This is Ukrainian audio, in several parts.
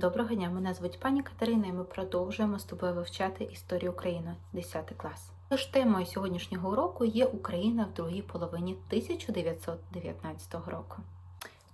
Доброго дня, мене звуть пані Катерина, і ми продовжуємо з тобою вивчати історію України 10 клас. Тож темою сьогоднішнього уроку є Україна в другій половині 1919 року.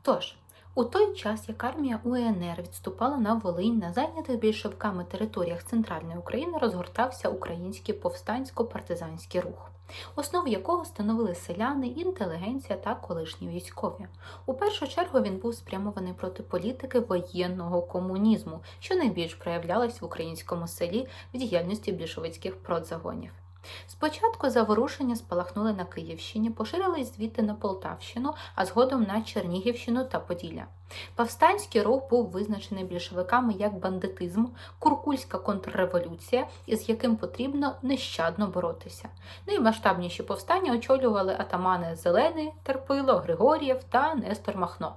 Тож, у той час, як армія УНР відступала на Волинь на зайнятих більшовиками територіях Центральної України, розгортався український повстансько-партизанський рух, основу якого становили селяни, інтелігенція та колишні військові. У першу чергу він був спрямований проти політики воєнного комунізму, що найбільш проявлялась в українському селі в діяльності більшовицьких продзагонів. Спочатку заворушення спалахнули на Київщині, поширились звідти на Полтавщину, а згодом на Чернігівщину та Поділля. Повстанський рух був визначений більшовиками як бандитизм, куркульська контрреволюція, із яким потрібно нещадно боротися. Наймасштабніші повстання очолювали атамани Зелений, Терпило, Григор'єв та Нестор Махно.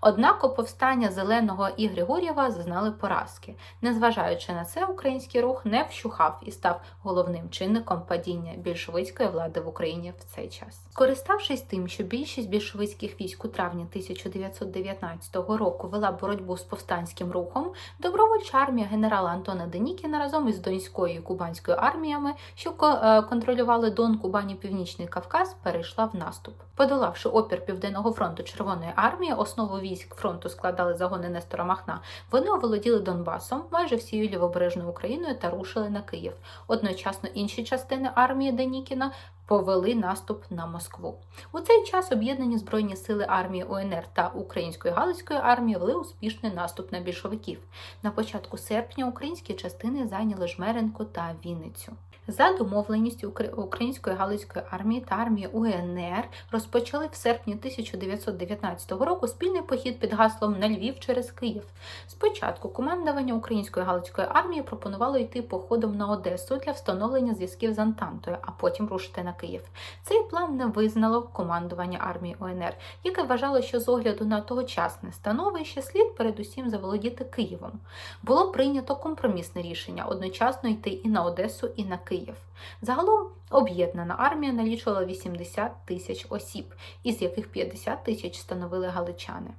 Однак повстання Зеленого і Григор'єва зазнали поразки. Незважаючи на це, український рух не вщухав і став головним чинником падіння більшовицької влади в Україні в цей час. Скориставшись тим, що більшість більшовицьких військ у травні 1919 року вела боротьбу з повстанським рухом, добровольча армія генерала Антона Денікіна разом із Донською і Кубанською арміями, що е, контролювали Дон, Кубань і Північний Кавказ, перейшла в наступ. Подолавши опір Південного фронту Червоної армії, основу військ фронту складали загони Нестора Махна. Вони оволоділи Донбасом, майже всією лівобережною Україною та рушили на Київ. Одночасно інші частини армії Денікіна повели наступ на Москву. У цей час об'єднані збройні сили армії УНР та Української Галицької армії вели успішний наступ на більшовиків. На початку серпня українські частини зайняли Жмеренко та Вінницю. За домовленістю Української Галицької армії та армії УНР розпочали в серпні 1919 року спільний похід під гаслом на Львів через Київ. Спочатку командування Української Галицької армії пропонувало йти походом на Одесу для встановлення зв'язків з Антантою, а потім рушити на Київ. Цей план не визнало командування армії УНР, яке вважало, що з огляду на тогочасне становище слід передусім заволодіти Києвом. Було прийнято компромісне рішення одночасно йти і на Одесу, і на Київ. Загалом об'єднана армія налічувала 80 тисяч осіб, із яких 50 тисяч становили галичани.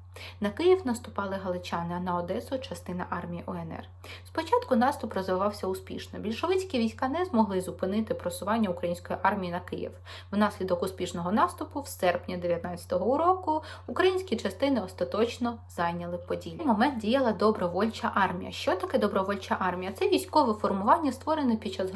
На Київ наступали галичани, а на Одесу частина армії УНР. Спочатку наступ розвивався успішно. Більшовицькі війська не змогли зупинити просування української армії на Київ. Внаслідок успішного наступу в серпні 19-го року українські частини остаточно зайняли Поділля. Момент діяла добровольча армія. Що таке добровольча армія? Це військове формування, створене під час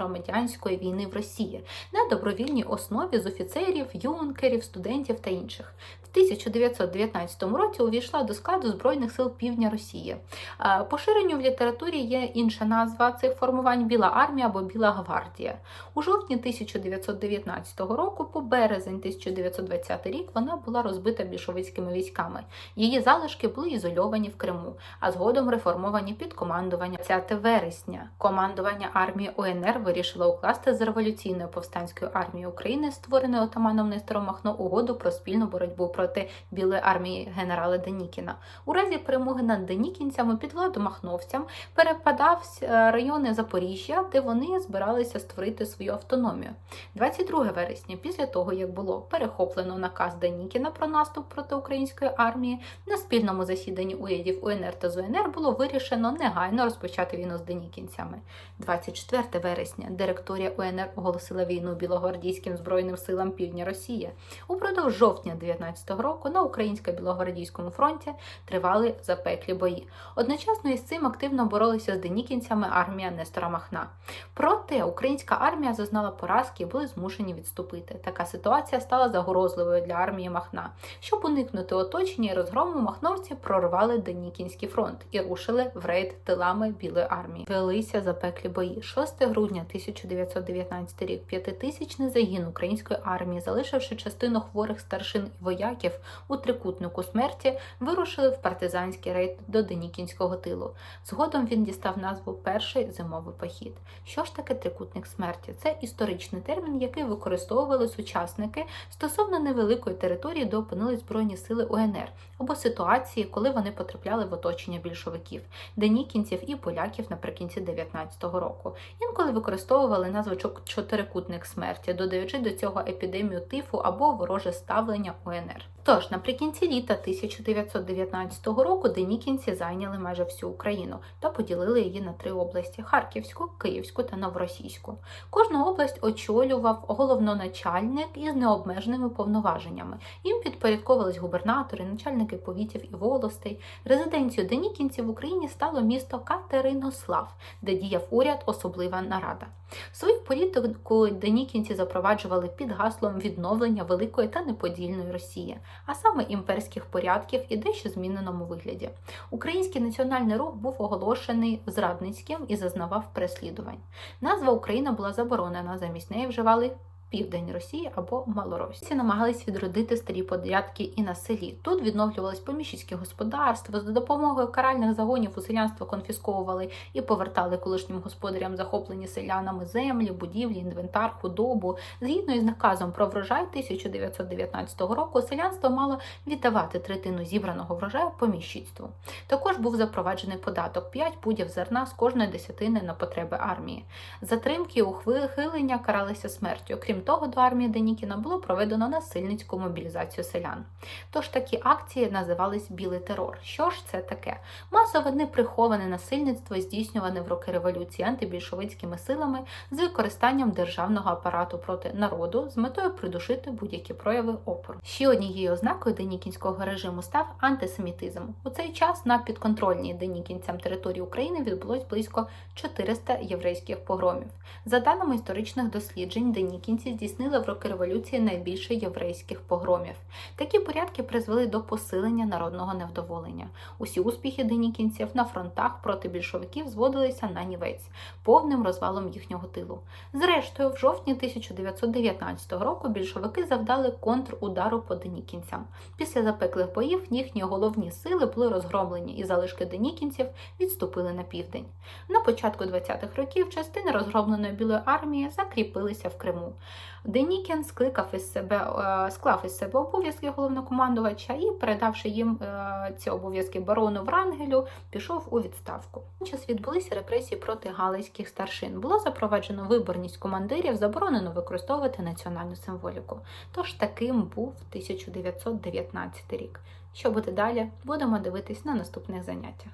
громадянської війни в Росії на добровільній основі з офіцерів, юнкерів, студентів та інших. В 1919 році увійшла до складу Збройних сил Півдня Росії. Е, Поширенню в літературі є інша назва цих формувань Біла армія або Біла гвардія. У жовтні 1919 року, по березень 1920 рік, вона була розбита більшовицькими військами. Її залишки були ізольовані в Криму, а згодом реформовані під командування 20 вересня. Командування армії УНР вирішило укласти з революційною повстанською армією України, створеною отаманом Нестором Махно, угоду про спільну боротьбу проти білої армії генерала Денікіна. У разі перемоги над денікінцями під владу махновцям перепадав е, райони Запоріжжя, де вони збиралися створити свою автономію. 22 вересня, після того як було перехоплено наказ Денікіна про наступ проти української армії, на спільному засіданні урядів УНР та ЗУНР було вирішено негайно розпочати війну з денікінцями. 24 вересня директорія УНР оголосила війну білогвардійським збройним силам півдня Росії. Упродовж жовтня 19-го року на українсько-білогвардійському фронті тривали запеклі бої. Одночасно із цим активно боролися з денікінцями армія Нестора Махна. Проте українська армія зазнала поразки і були змушені відступити. Така ситуація стала загрозливою для армії Махна. Щоб уникнути оточення і розгрому, махновці прорвали Денікінський фронт і рушили в рейд тилами Білої армії. Велися запеклі бої. 6 грудня 1919 рік п'ятитисячний загін української армії, залишивши частину хворих старшин і вояків у трикутнику смерті, вирушили в партизанський рейд до Денікінського тилу. Згодом він дістав назву Перший зимовий похід. Що ж таке трикутник смерті? Це історичний термін, який використовували сучасники стосовно невеликої території, де опинились збройні сили УНР, або ситуації, коли вони потрапляли в оточення більшовиків, денікінців і поляків наприкінці 19-го року. Інколи використовували назву чотирикутник смерті, додаючи до цього епідемію тифу або вороже ставлення УНР. Тож наприкінці літа 1919 року денікінці зайняли майже всю Україну та поділили її на три області: Харківську, Київську та Новоросійську. Кожну область очолював головноначальник із необмеженими повноваженнями. Їм підпорядковувались губернатори, начальники повітів і волостей. Резиденцією денікінців в Україні стало місто Катеринослав, де діяв уряд особлива нарада. Свою політику денікінці запроваджували під гаслом відновлення великої та неподільної Росії, а саме імперських порядків і дещо зміненому вигляді. Український національний рух був оголошений зрадницьким і зазнавав переслідувань. Назва Україна була заборонена, замість неї вживали південь Росії або Малоросії. Намагались відродити старі порядки і на селі. Тут відновлювались поміщицькі господарства, за допомогою каральних загонів у селянство конфісковували і повертали колишнім господарям захоплені селянами землі, будівлі, інвентар, худобу. Згідно із наказом про врожай 1919 року, селянство мало віддавати третину зібраного врожаю поміщицтву. Також був запроваджений податок 5 пудів зерна з кожної десятини на потреби армії. Затримки і ухилення каралися смертю. Крім того, до армії Денікіна було проведено насильницьку мобілізацію селян. Тож такі акції називались білий терор. Що ж це таке? Масове неприховане насильництво здійснюване в роки революції антибільшовицькими силами з використанням державного апарату проти народу з метою придушити будь-які прояви опору. Ще однією ознакою денікінського режиму став антисемітизм. У цей час на підконтрольній денікінцям території України відбулось близько 400 єврейських погромів. За даними історичних досліджень, денікінці здійснили в роки революції найбільше єврейських погромів. Такі порядки призвели до посилення народного невдоволення. Усі успіхи денікінців на фронтах проти більшовиків зводилися на нівець, повним розвалом їхнього тилу. Зрештою, в жовтні 1919 року більшовики завдали контрудару по денікінцям. Після запеклих боїв їхні головні сили були розгромлені, і залишки денікінців відступили на південь. На початку 20-х років частини розгромленої білої армії закріпилися в Криму. Денікін скликав із себе е, склав із себе обов'язки головнокомандувача і, передавши їм е, ці обов'язки барону Врангелю, пішов у відставку. Час відбулися репресії проти галицьких старшин. Було запроваджено виборність командирів, заборонено використовувати національну символіку. Тож таким був 1919 рік. Що буде далі? Будемо дивитись на наступних заняттях.